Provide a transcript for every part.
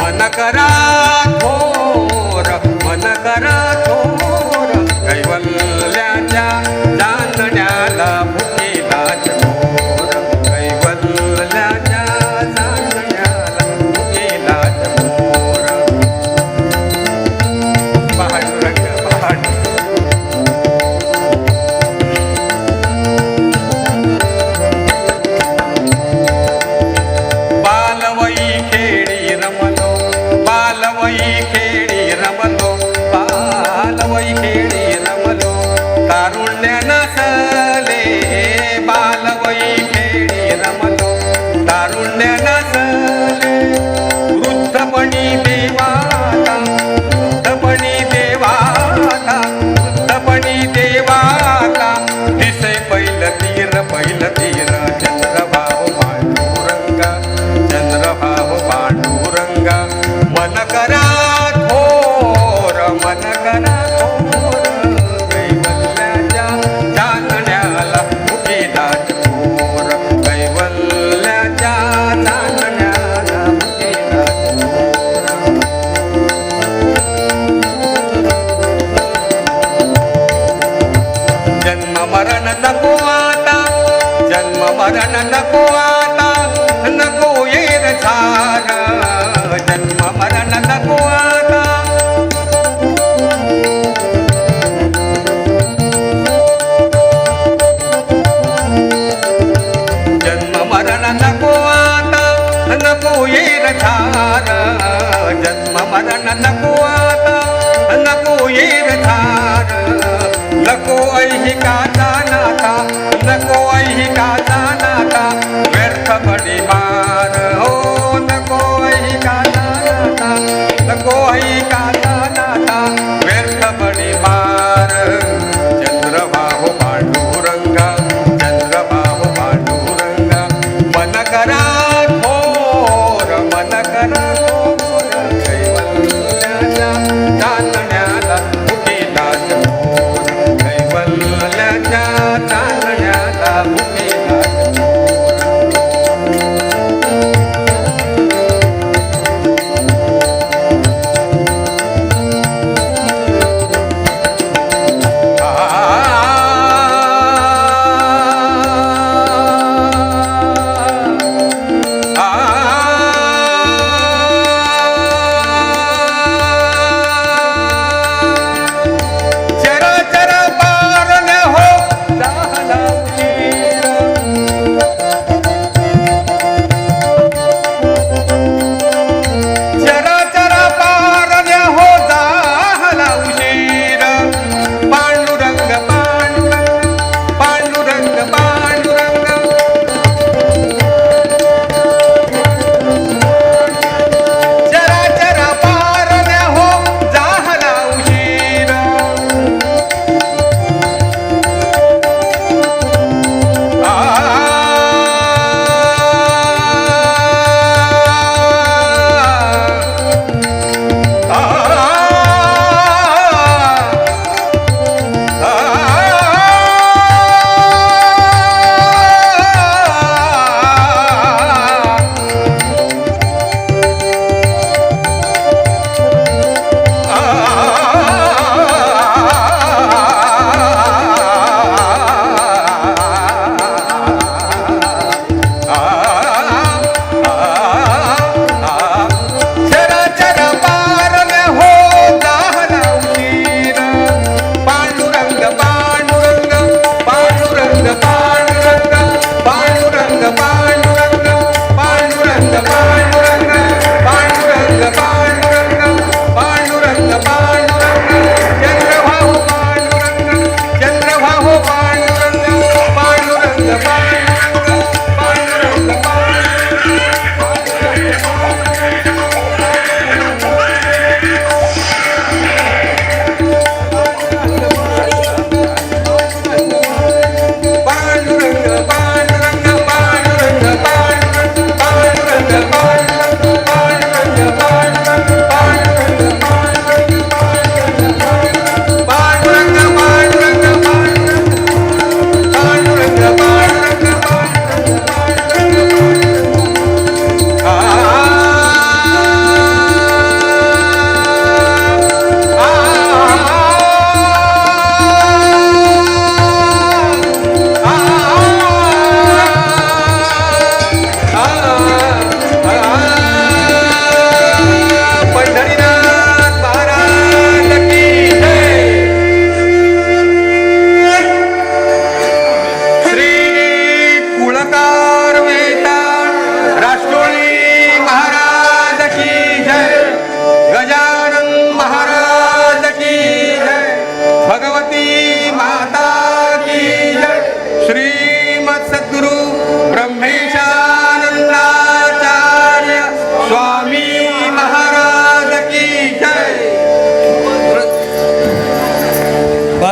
मन करा घोर मन करा. विठ्ठलीला चंद्रभाव पांडुरंगा चंद्रभाव पांडुरंगा मन करा थोर मन करा थोर कैवल्याच्या चांदण्याला मुखीला थोर कैवल्याच्या जन्म मरण नको मरण नको आता नको येर जन्म मरण नको आता जन्म मरण नको आता नको येर जन्म मरण नको आता नको येर झार नको ऐहिका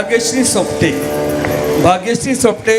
भाग्यश्री सोपटे. भाग्यश्री सोपटे